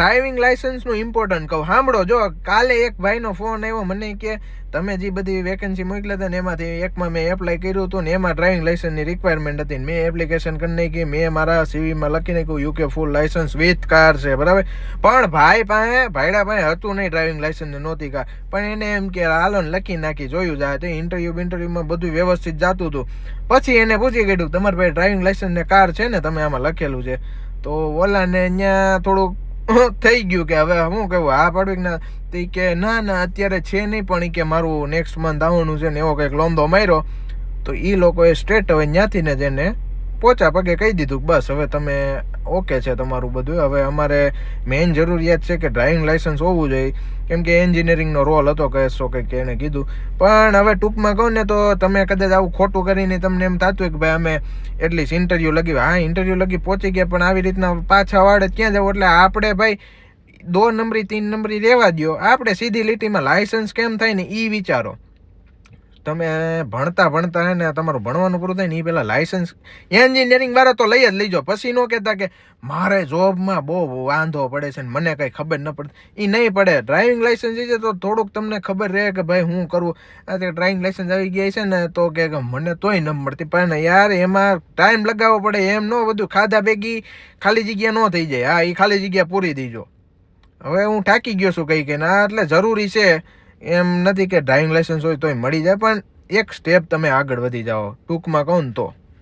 Driving લાયસન્સનું important કહું. સાંભળો, જો કાલે એક ભાઈનો ફોન આવ્યો, મને કે, તમે જે બધી વેકેન્સી મોકલ્યા હતા ને એમાંથી એકમાં મેં એપ્લાય કર્યું હતું ને એમાં ડ્રાઇવિંગ લાયસન્સની રિક્વાયરમેન્ટ હતી મેં એપ્લિકેશન કરી નાખી, મેં મારા સીવીમાં લખી નાખ્યું UK full licence with car છે. બરાબર? પણ ભાઈ પાસે, ભાઈડા પાસે હતું નહીં ડ્રાઇવિંગ લાયસન્સ નહોતી કાર પણ એને એમ કે, હાલો ને લખી નાખી, જોયું જાય તો ઇન્ટરવ્યુ ઇન્ટરવ્યુમાં બધું વ્યવસ્થિત જતું હતું. પછી એને પૂછી ગયું તમારી પાસે ડ્રાઇવિંગ લાયસન્સ ને કાર છે ને? તમે આમાં લખેલું છે. તો ઓલાને અહીંયા થોડુંક થઈ ગયું કે હવે હું કહું, આ પાડવી ના તો કે ના ના, અત્યારે છે નહીં, પણ એ કે મારું નેક્સ્ટ મંથ આવવાનું છે ને એવો કંઈક લોંધો માર્યો, તો એ લોકોએ સ્ટ્રેટ હવે ત્યાંથી ને જ એને પોચા પગે કહી દીધું બસ, હવે તમે ઓકે છે તમારું બધું. હવે અમારે મેઇન જરૂરિયાત છે કે ડ્રાઇવિંગ લાઇસન્સ હોવું જોઈએ. કેમ કે એન્જિનિયરિંગનો રોલ હતો કહેશો કંઈક એણે કીધું. પણ હવે ટૂંકમાં કહું ને તો તમે કદાચ આવું ખોટું કરીને તમને એમ થતું કે ભાઈ અમે એટલીસ્ટ ઇન્ટરવ્યૂ લગી, હા ઇન્ટરવ્યૂ લગી પહોંચી ગયા, પણ આવી રીતના પાછા વાળે ક્યાં જવું? એટલે આપણે ભાઈ દો નંબરી, તીન નંબરી રહેવા દ્યો. આપણે સીધી લીટીમાં લાઇસન્સ કેમ થાય ને એ વિચારો. તમે ભણતા ભણતા હે ને તમારું ભણવાનું પૂરું થાય ને એ પહેલાં લાયસન્સ એન્જિનિયરિંગ વાળા તો લઈ જ લઈજો પછી ન કહેતા કે મારે જોબમાં બહુ વાંધો પડે છે ને મને કંઈ ખબર ન પડે એ નહીં પડે. ડ્રાઇવિંગ લાઇસન્સ છે તો થોડુંક તમને ખબર રહે કે ભાઈ હું કરવું અત્યારે ડ્રાઇવિંગ લાઇસન્સ આવી ગયા છે ને તો કે મને તોય ન મળતી. પણ યાર એમાં ટાઈમ લગાવવો પડે. એમ ન બધું ખાધા ભેગી ખાલી જગ્યા ન થઈ જાય. હા એ ખાલી જગ્યા પૂરી દીજો હવે હું થાકી ગયો છું કંઈ કે ના, એટલે જરૂરી છે એમ નથી કે ડ્રાઇવિંગ લાઇસન્સ હોય તોય મળી જાય, પણ એક સ્ટેપ તમે આગળ વધી જાઓ. ટૂંકમાં કહું ને તો.